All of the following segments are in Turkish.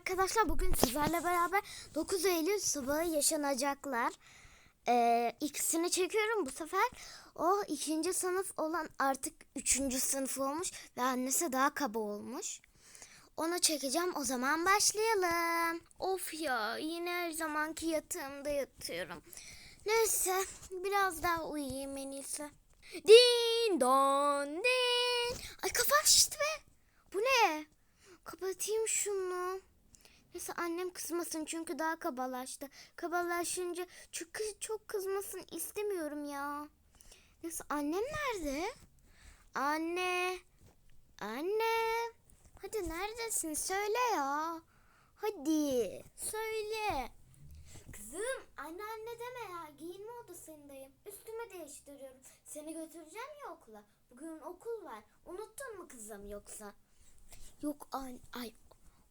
arkadaşlar bugün sizlerle beraber 9 Eylül sabahı yaşanacaklar. Ee, ikisini çekiyorum bu sefer. O ikinci sınıf olan artık üçüncü sınıf olmuş ve annesi daha kaba olmuş. Onu çekeceğim o zaman başlayalım. Of ya yine her zamanki yatağımda yatıyorum. Neyse biraz daha uyuyayım en iyisi. Din don din. Ay kafam şişti be. Bu ne? Kapatayım şunu. Neyse annem kızmasın çünkü daha kabalaştı. Kabalaşınca çünkü çok kızmasın istemiyorum ya. Neyse annem nerede? Anne. Anne. Hadi neredesin? Söyle ya. Hadi. Söyle. Kızım anne anne deme ya. Giyinme odasındayım. Üstümü değiştiriyorum. Seni götüreceğim ya okula. Bugün okul var. Unuttun mu kızım yoksa? Yok ay, ay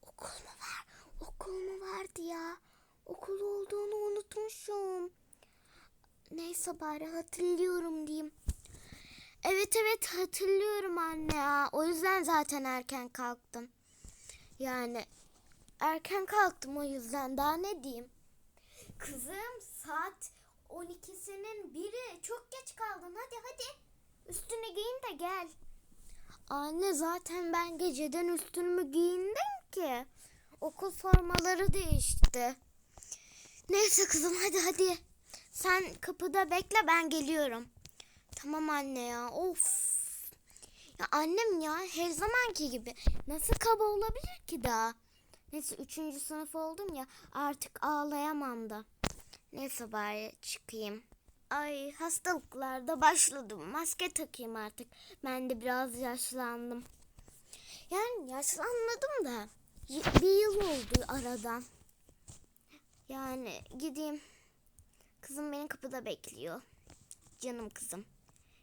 okul mu var? Okul mu vardı ya? Okul olduğunu unutmuşum. Neyse bari hatırlıyorum diyeyim. Evet evet hatırlıyorum anne ya. O yüzden zaten erken kalktım. Yani erken kalktım o yüzden daha ne diyeyim. Kızım saat 12'sinin biri çok geç kaldın hadi hadi. Üstünü giyin de gel. Anne zaten ben geceden üstümü giyindim ki. Okul formaları değişti. Neyse kızım hadi hadi. Sen kapıda bekle ben geliyorum. Tamam anne ya of. Ya annem ya her zamanki gibi nasıl kaba olabilir ki daha? Neyse üçüncü sınıf oldum ya artık ağlayamam da. Neyse bari çıkayım. Ay hastalıklarda başladım. Maske takayım artık. Ben de biraz yaşlandım. Yani yaşlanmadım da bir yıl oldu aradan. Yani gideyim. Kızım beni kapıda bekliyor. Canım kızım.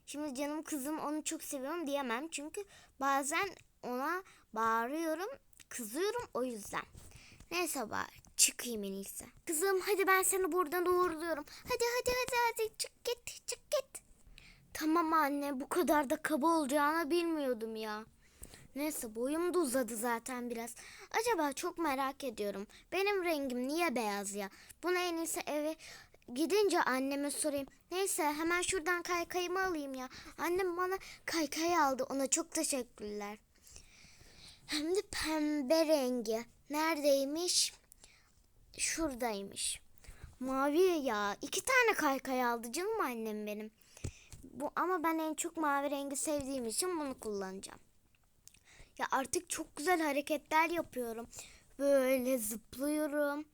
Şimdi canım kızım onu çok seviyorum diyemem. Çünkü bazen ona bağırıyorum, kızıyorum o yüzden. Neyse bari çıkayım en iyisi. Kızım hadi ben seni buradan uğurluyorum. Hadi hadi hadi hadi çık git çık git. Tamam anne bu kadar da kaba olacağını bilmiyordum ya. Neyse boyum da uzadı zaten biraz. Acaba çok merak ediyorum. Benim rengim niye beyaz ya? Bunu en iyisi eve gidince anneme sorayım. Neyse hemen şuradan kaykayımı alayım ya. Annem bana kaykay aldı. Ona çok teşekkürler. Hem de pembe rengi. Neredeymiş? Şuradaymış. Mavi ya. iki tane kaykay aldı canım annem benim. Bu ama ben en çok mavi rengi sevdiğim için bunu kullanacağım. Ya artık çok güzel hareketler yapıyorum. Böyle zıplıyorum.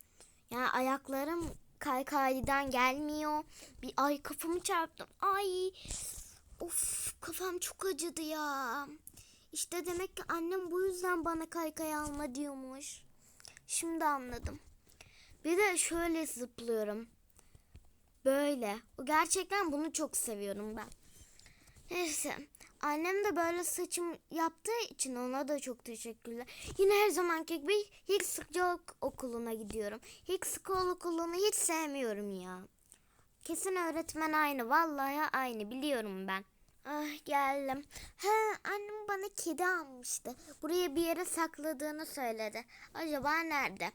Yani ayaklarım kaykaydan gelmiyor. Bir ay kafamı çarptım. Ay. Of kafam çok acıdı ya. İşte demek ki annem bu yüzden bana kaykay alma diyormuş. Şimdi anladım. Bir de şöyle zıplıyorum. Böyle. Gerçekten bunu çok seviyorum ben. Neyse. Annem de böyle saçım yaptığı için ona da çok teşekkürler. Yine her zamanki gibi Hicks School okuluna gidiyorum. Hicks School okulunu hiç sevmiyorum ya. Kesin öğretmen aynı. Vallahi aynı biliyorum ben. Ah geldim. He annem bana kedi almıştı. Buraya bir yere sakladığını söyledi. Acaba nerede?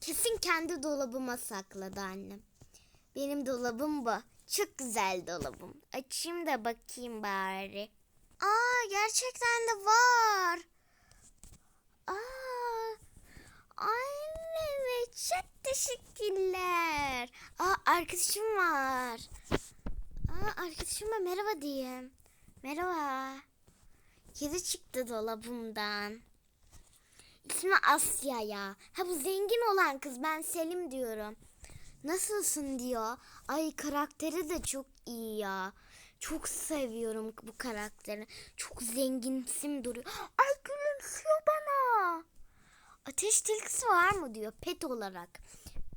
Kesin kendi dolabıma sakladı annem. Benim dolabım bu. Çok güzel dolabım. Açayım da bakayım bari. Aa gerçekten de var. Aa anne çok teşekkürler. Aa arkadaşım var. Aa arkadaşıma merhaba diyeyim. Merhaba. Kedi çıktı dolabımdan. İsmi Asya ya. Ha bu zengin olan kız ben Selim diyorum. Nasılsın diyor. Ay karakteri de çok iyi ya. Çok seviyorum bu karakteri. Çok zenginsim duruyor. Ay gülümsüyor bana. Ateş tilkisi var mı diyor pet olarak.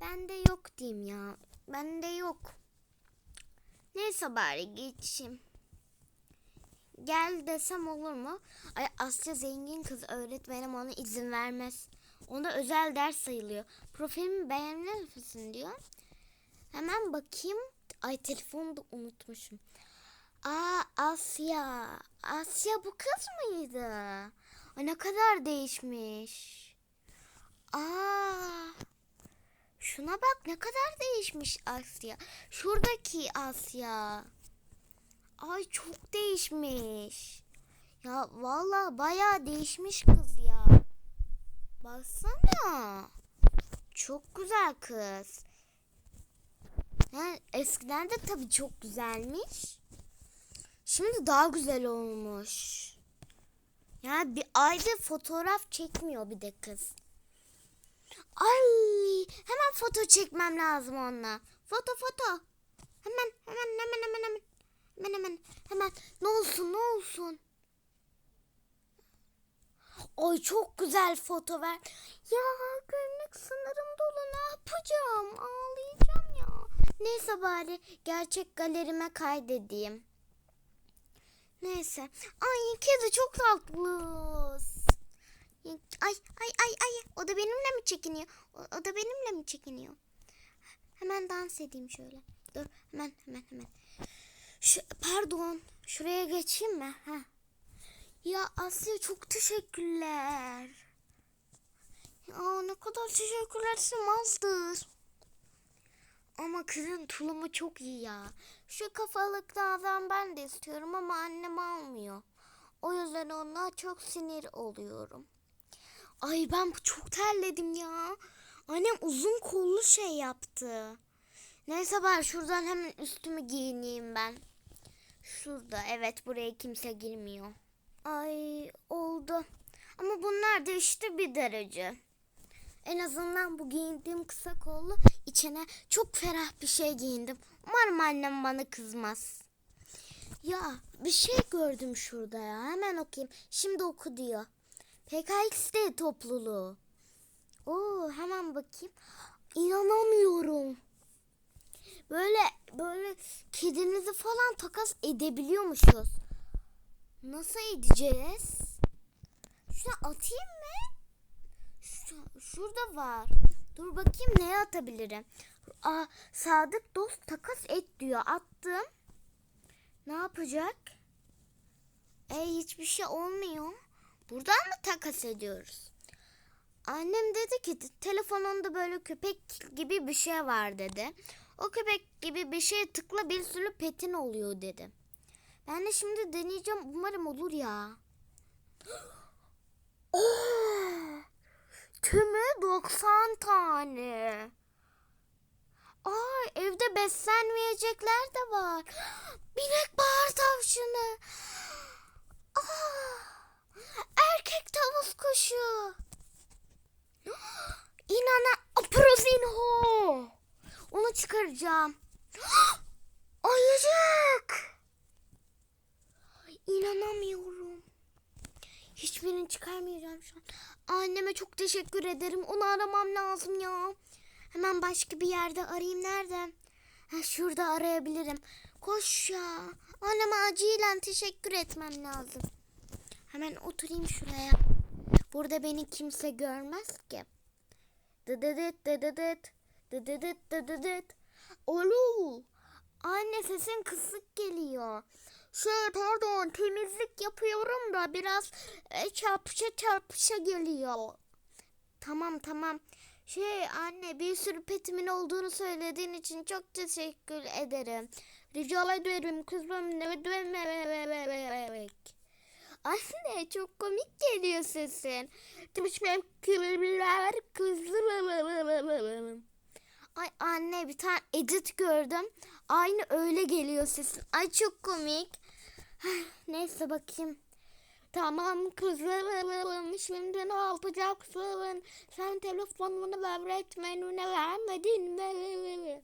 Bende yok diyeyim ya. Bende yok. Neyse bari geçeyim. Gel desem olur mu? Ay Asya zengin kız öğretmenim ona izin vermez. Onda özel ders sayılıyor. Profilimi beğenir misin diyor. Hemen bakayım. Ay telefonu da unutmuşum. Aa Asya. Asya bu kız mıydı? Ay ne kadar değişmiş. Aa Şuna bak ne kadar değişmiş Asya. Şuradaki Asya. Ay çok değişmiş. Ya vallahi bayağı değişmiş kız ya. Baksana. Çok güzel kız. Yani eskiden de tabii çok güzelmiş. Şimdi daha güzel olmuş. Yani bir ayda fotoğraf çekmiyor bir de kız. Ay hemen foto çekmem lazım onunla. Foto foto. Hemen hemen hemen hemen hemen. Hemen hemen hemen. Ne olsun ne olsun. Ay çok güzel foto ver. Ya günlük sınırım dolu ne yapacağım? Ağlayacağım ya. Neyse bari gerçek galerime kaydedeyim. Neyse. Ay kedi çok tatlı. Ay ay ay ay. O da benimle mi çekiniyor? O, o da benimle mi çekiniyor? Hemen dans edeyim şöyle. Dur hemen hemen hemen. Şu, pardon. Şuraya geçeyim mi? Ha. Ya Asya çok teşekkürler. Ya ne kadar teşekkürler sığmazdır. Ama kızın tulumu çok iyi ya. Şu kafalıklardan ben de istiyorum ama annem almıyor. O yüzden ona çok sinir oluyorum. Ay ben çok terledim ya. Annem uzun kollu şey yaptı. Neyse ben şuradan hemen üstümü giyineyim ben. Şurada evet buraya kimse girmiyor. Ay oldu. Ama bunlar da işte bir derece. En azından bu giyindiğim kısa kollu içine çok ferah bir şey giyindim. Umarım annem bana kızmaz. Ya bir şey gördüm şurada ya. Hemen okuyayım. Şimdi oku diyor. PKXD topluluğu. Oo hemen bakayım. İnanamıyorum. Böyle böyle kedinizi falan takas edebiliyormuşuz. Nasıl edeceğiz? Şuna atayım mı? Şu, şurada var. Dur bakayım neye atabilirim. Aa, sadık dost takas et diyor. Attım. Ne yapacak? E hiçbir şey olmuyor. Buradan mı takas ediyoruz? Annem dedi ki telefonunda böyle köpek gibi bir şey var dedi. O köpek gibi bir şeye tıkla bir sürü petin oluyor dedi. Ben de şimdi deneyeceğim. Umarım olur ya. Oh! Tümü 90 tane. Ay evde beslenmeyecekler de var. Binek bağır tavşanı. Aa, erkek tavus kuşu. İnana Prozinho. Onu çıkaracağım. Ayıcık. İnanamıyorum. Hiçbirini çıkarmayacağım şu an. Anneme çok teşekkür ederim. Onu aramam lazım ya. Hemen başka bir yerde arayayım. Nereden? Ha, şurada arayabilirim. Koş ya. Anneme acilen teşekkür etmem lazım. Hemen oturayım şuraya. Burada beni kimse görmez ki. Dıdıdıt dıdıdıt. Dıdıdıt dıdıdıt. Olu. Anne sesin kısık geliyor. Şey pardon temizlik yapıyorum da biraz e, çarpışa çarpışa geliyor. Tamam tamam. Şey anne bir sürü petimin olduğunu söylediğin için çok teşekkür ederim. Rica ederim kızım. Ne demek? Anne çok komik geliyor sesin. Teşekkürler kızım. Ay anne bir tane edit gördüm. Aynı öyle geliyor sesin. Ay çok komik. Neyse bakayım. Tamam kızım şimdi ne yapacaksın? Sen telefonunu öğretmenine vermedin mi?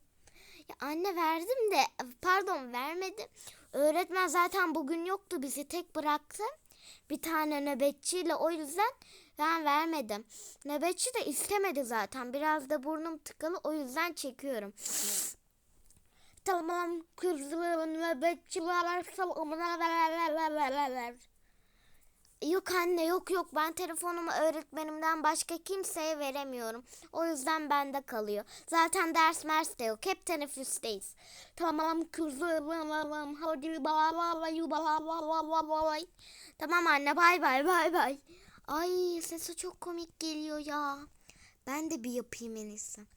Ya anne verdim de pardon vermedim. Öğretmen zaten bugün yoktu bizi tek bıraktı. Bir tane nöbetçiyle o yüzden ben vermedim. Nöbetçi de istemedi zaten. Biraz da burnum tıkalı o yüzden çekiyorum. Tamam kızım nöbetçi varsa ver. Yok anne yok yok ben telefonumu öğretmenimden başka kimseye veremiyorum. O yüzden bende kalıyor. Zaten ders mers de yok. Hep teneffüsteyiz. Tamam kızım hadi bay Tamam anne bay bay bay bay. Ay sesi çok komik geliyor ya. Ben de bir yapayım en iyisi.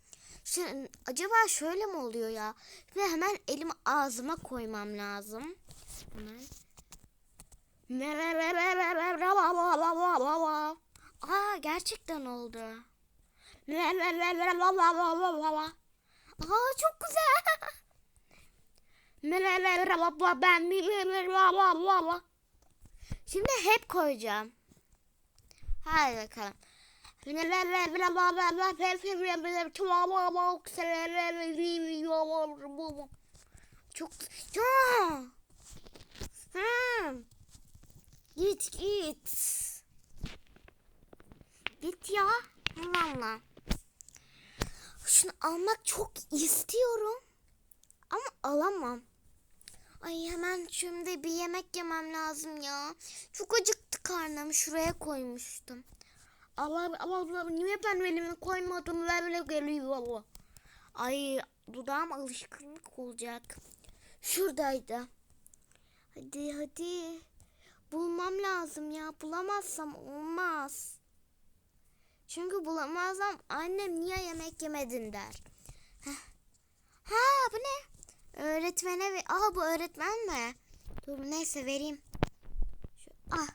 Şimdi, acaba şöyle mi oluyor ya? Ve hemen elimi ağzıma koymam lazım. Hemen. Aa gerçekten oldu. Aa çok güzel. Şimdi hep koyacağım. Hadi bakalım. Çok ya. Hmm. Git git. Git ya. Allah. Şunu almak çok istiyorum. Ama alamam. Ay hemen şimdi bir yemek yemem lazım ya. Çok acıktı karnım. Şuraya koymuştum. Allah Allah Allah niye ben elimi koymadım böyle geliyor. Ay dudağım alışkanlık olacak. Şuradaydı. Hadi hadi. Bulmam lazım ya. Bulamazsam olmaz. Çünkü bulamazsam annem niye yemek yemedin der. Heh. Ha bu ne? Öğretmene ve Aa bu öğretmen mi? Dur neyse vereyim. Şu, ah.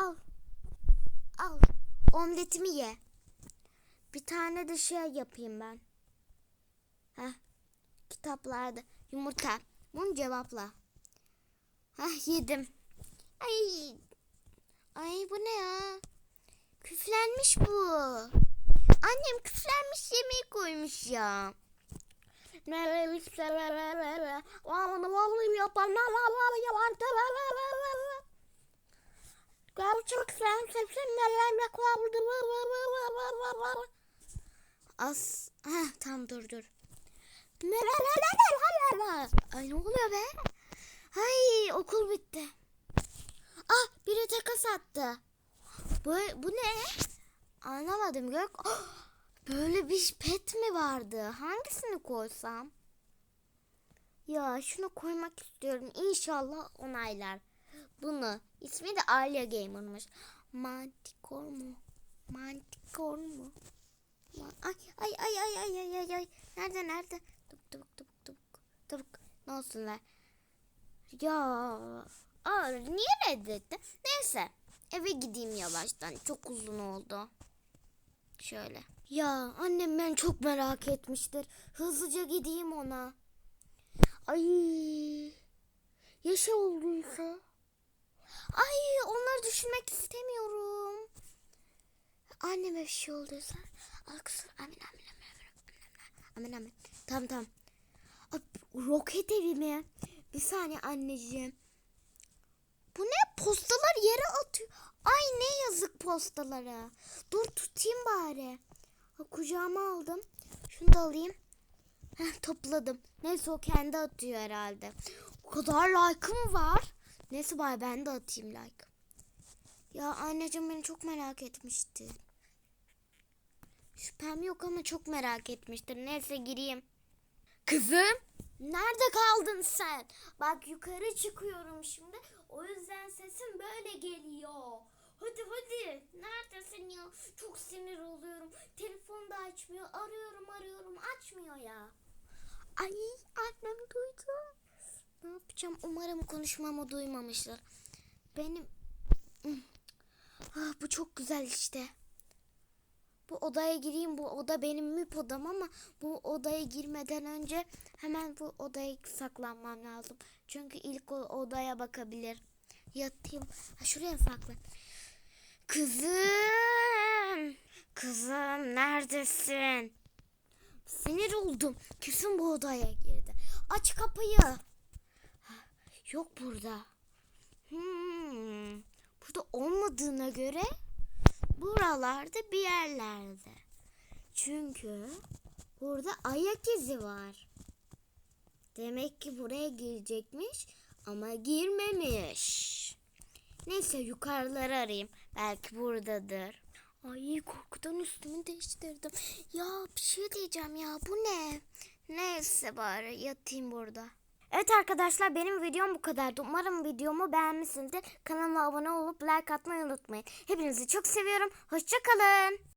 Al. Al. Omletimi ye. Bir tane de şey yapayım ben. Heh. Kitaplarda yumurta. Bunu cevapla. Heh yedim. Ay. Ay bu ne ya? Küflenmiş bu. Annem küflenmiş yemeği koymuş ya. As, Heh, tam dur dur. Ay ne oluyor be? Ay okul bitti. Ah biri takas attı. Bu, bu ne? Anlamadım Gök. Ah, böyle bir pet mi vardı? Hangisini koysam? Ya şunu koymak istiyorum. İnşallah onaylar. Bunu. İsmi de Alia Gamer'mış. Mantikor mu? Mantikor mu? Ay ay ay ay ay ay ay ay. Nerede nerede? Tubuk tubuk tubuk tubuk. Tubuk. Ne olsunlar? Ya. Aa, niye reddettin? Neyse. Eve gideyim yavaştan. Çok uzun oldu. Şöyle. Ya annem ben çok merak etmiştir. Hızlıca gideyim ona. Ay. Yaşa olduysa. Ay onları düşünmek istemiyorum. Anneme bir şey olduysa. Al kızım. Amin amin amin amin. Amin amin. Tamam tamam. Ay, roket evi mi? Bir saniye anneciğim. Bu ne? Postalar yere atıyor. Ay ne yazık postalara. Dur tutayım bari. Kucağıma aldım. Şunu da alayım. Topladım. Neyse o kendi atıyor herhalde. O kadar like'ım var. Neyse bari ben de atayım like. Ya anneciğim beni çok merak etmişti. Şüphem yok ama çok merak etmiştir. Neyse gireyim. Kızım. Nerede kaldın sen? Bak yukarı çıkıyorum şimdi. O yüzden sesim böyle geliyor. Hadi hadi. Neredesin ya? Çok sinir oluyorum. Telefon da açmıyor. Arıyorum arıyorum. Açmıyor ya. Ay annem duydu. Ne yapacağım? Umarım konuşmamı duymamışlar. Benim... Ah, bu çok güzel işte. Bu odaya gireyim. Bu oda benim müp odam ama bu odaya girmeden önce hemen bu odaya saklanmam lazım. Çünkü ilk odaya bakabilir. Yatayım. Ha, şuraya saklan. Kızım. Kızım neredesin? Sinir oldum. Kesin bu odaya girdi. Aç kapıyı. Yok burada. Hmm. Burada olmadığına göre buralarda bir yerlerde. Çünkü burada ayak izi var. Demek ki buraya girecekmiş ama girmemiş. Neyse yukarıları arayayım. Belki buradadır. Ay korkudan üstümü değiştirdim. Ya bir şey diyeceğim ya bu ne? Neyse bari yatayım burada. Evet arkadaşlar benim videom bu kadardı. Umarım videomu beğenmişsinizdir. Kanalıma abone olup like atmayı unutmayın. Hepinizi çok seviyorum. Hoşçakalın.